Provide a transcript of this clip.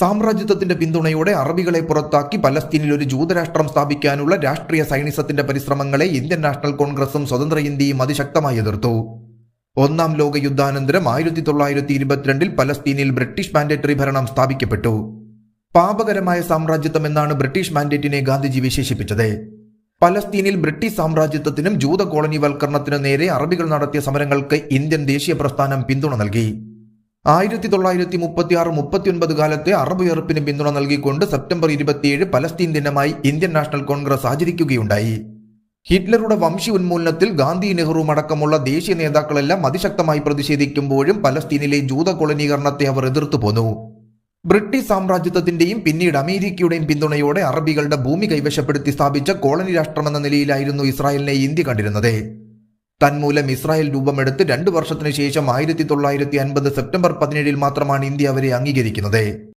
സാമ്രാജ്യത്വത്തിന്റെ പിന്തുണയോടെ അറബികളെ പുറത്താക്കി പലസ്തീനിൽ ഒരു ജൂതരാഷ്ട്രം സ്ഥാപിക്കാനുള്ള രാഷ്ട്രീയ സൈനിസത്തിന്റെ പരിശ്രമങ്ങളെ ഇന്ത്യൻ നാഷണൽ കോൺഗ്രസും സ്വതന്ത്ര ഇന്ത്യയും അതിശക്തമായി എതിർത്തു. ഒന്നാം ലോക യുദ്ധാനന്തരം ആയിരത്തി തൊള്ളായിരത്തി ഇരുപത്തിരണ്ടിൽ പലസ്തീനിൽ ബ്രിട്ടീഷ് മാൻഡേറ്ററി ഭരണം സ്ഥാപിക്കപ്പെട്ടു. പാപകരമായ സാമ്രാജ്യത്വം എന്നാണ് ബ്രിട്ടീഷ് മാൻഡേറ്റിനെ ഗാന്ധിജി വിശേഷിപ്പിച്ചത്. പലസ്തീനിൽ ബ്രിട്ടീഷ് സാമ്രാജ്യത്വത്തിനും ജൂത കോളനിവൽക്കരണത്തിനും നേരെ അറബികൾ നടത്തിയ സമരങ്ങൾക്ക് ഇന്ത്യൻ ദേശീയ പ്രസ്ഥാനം പിന്തുണ നൽകി. ആയിരത്തി തൊള്ളായിരത്തി മുപ്പത്തി ആറ് മുപ്പത്തിയൊൻപത് കാലത്തെ അറബ് ഉയർപ്പിന് പിന്തുണ നൽകിക്കൊണ്ട് സെപ്റ്റംബർ ഇരുപത്തിയേഴ് പലസ്തീൻ ദിനമായി ഇന്ത്യൻ നാഷണൽ കോൺഗ്രസ് ആചരിക്കുകയുണ്ടായി. ഹിറ്റ്ലറുടെ വംശി ഉന്മൂലനത്തിൽ ഗാന്ധി നെഹ്റു അടക്കമുള്ള ദേശീയ നേതാക്കളെല്ലാം അതിശക്തമായി പ്രതിഷേധിക്കുമ്പോഴും പലസ്തീനിലെ ജൂത കോളനീകരണത്തെ അവർ എതിർത്തു പോന്നു. ബ്രിട്ടീഷ് സാമ്രാജ്യത്വത്തിന്റെയും പിന്നീട് അമേരിക്കയുടെയും പിന്തുണയോടെ അറബികളുടെ ഭൂമി കൈവശപ്പെടുത്തി സ്ഥാപിച്ച കോളനി രാഷ്ട്രമെന്ന നിലയിലായിരുന്നു ഇസ്രായേലിനെ ഇന്ത്യ കണ്ടിരുന്നത്. തന്മൂലം ഇസ്രായേൽ രൂപമെടുത്ത് രണ്ടു വർഷത്തിനു ശേഷം ആയിരത്തി തൊള്ളായിരത്തി അൻപത് സെപ്റ്റംബർ പതിനേഴിൽ മാത്രമാണ് ഇന്ത്യ അവരെ അംഗീകരിക്കുന്നത്.